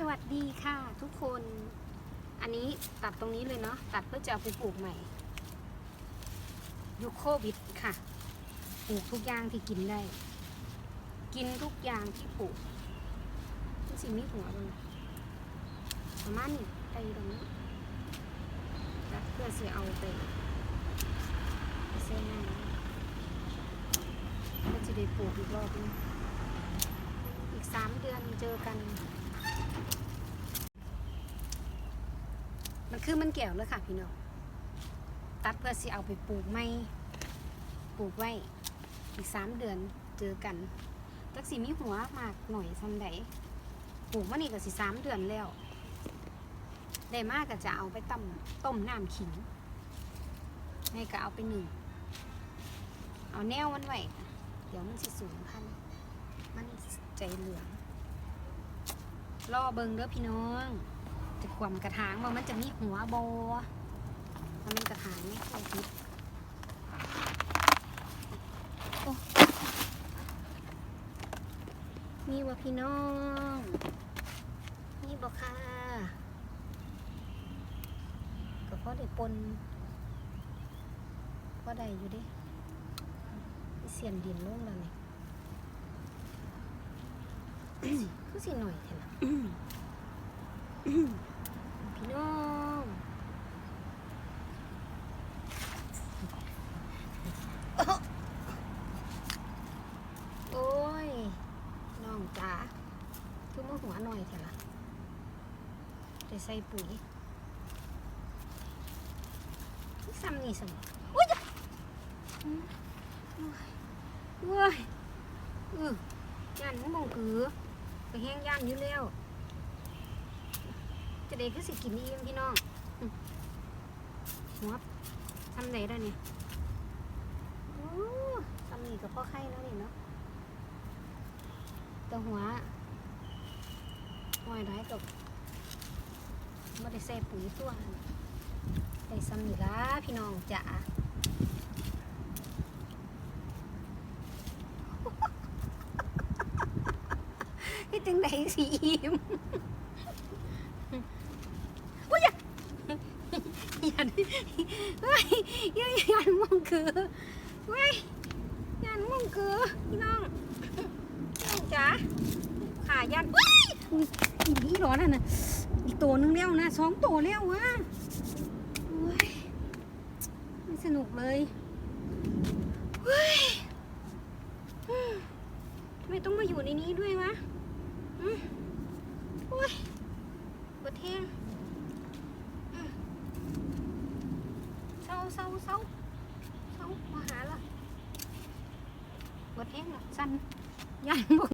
สวัสดีค่ะทุกคน อันนี้ตัดตรงนี้เลยเนาะตัดเพื่อจะเอาไปปลูกใหม่ยุคโควิดค่ะปลูกทุกอย่างที่กินได้ กินทุกอย่างที่ปลูกนี่สิมีหัวมันประมาณนี้ไปตรงนี้ตัดเพื่อจะเอาไปเส้นน้ำก็จะได้ปลูกอีกรอบนึงอีกสามเดือนเจอกัน มัน คือมันแก้วเลยค่ะพี่น้อง ตัดเพื่อสิเอาไปปลูกไม่ปลูกไว้ อีกสามเดือนเจอกันจักสิมีหัวมากหน่อยซ้ำใดปลูกมานี่ก็สิสามเดือนแล้ว ได้มากก็จะเอาไปต้มต้มน้ำขิงไม่ก็เอาไปหนึ่ง เอาแนวมันไว้ เดี๋ยวมันสิสูงพัน มันใจเหลือง รอเบิงเด้อพี่น้อง จะความกระถางว่ามันจะมีหัวโบอถ้ามันกระถางไม่ค่อยพิดโอ้มีว่าพี่น้อง นี่บอกค่ะ ก็พอได้ปนพอได้อยู่ดิเสียนดินลงแล้วนี่คือสิหน่อยเถอะนะ พี่น้องโอ้ย น้องจ๋าคือมา หัวหน่อยเถอะล่ะจะใส่ปุ๋ยซ้ำนี่สมอุ้ยจ้ะอุ้ยอ้ยเอย่านมงมองคือไปแห้งย่านอยู่แล้ว จะได้คือสิกินอิ่มพี่น้องหัวทำไหนได้เนี่ยโอ้ทำนี่กับพ่อไข่แล้วนี่เนาะแต่หัว หอยร้ายกับไม่ได้ใส่ปุ๋ยตัวได้ซ้ำนี่ละพี่น้องจ๋าให้จังไดสิอิ่มอย่าเฮ้ยอย่าอย่ามองคือเฮ้ยอย่ามองคือพี่น้องพี่น้องจ๋าขายันเฮ้ย อีนี่ร้อนอะนะอีกตัวนึงแล้วนะสองตัวแล้ววะไม่สนุกเลยเฮ้ยอืมทำไมต้องมาอยู่ในนี้ด้วยวะอืมโอ้ยปวดแห้งเศร้าเศร้าเศร้าเศร้ามาหาละปวดแห้งละสั้นยันบอก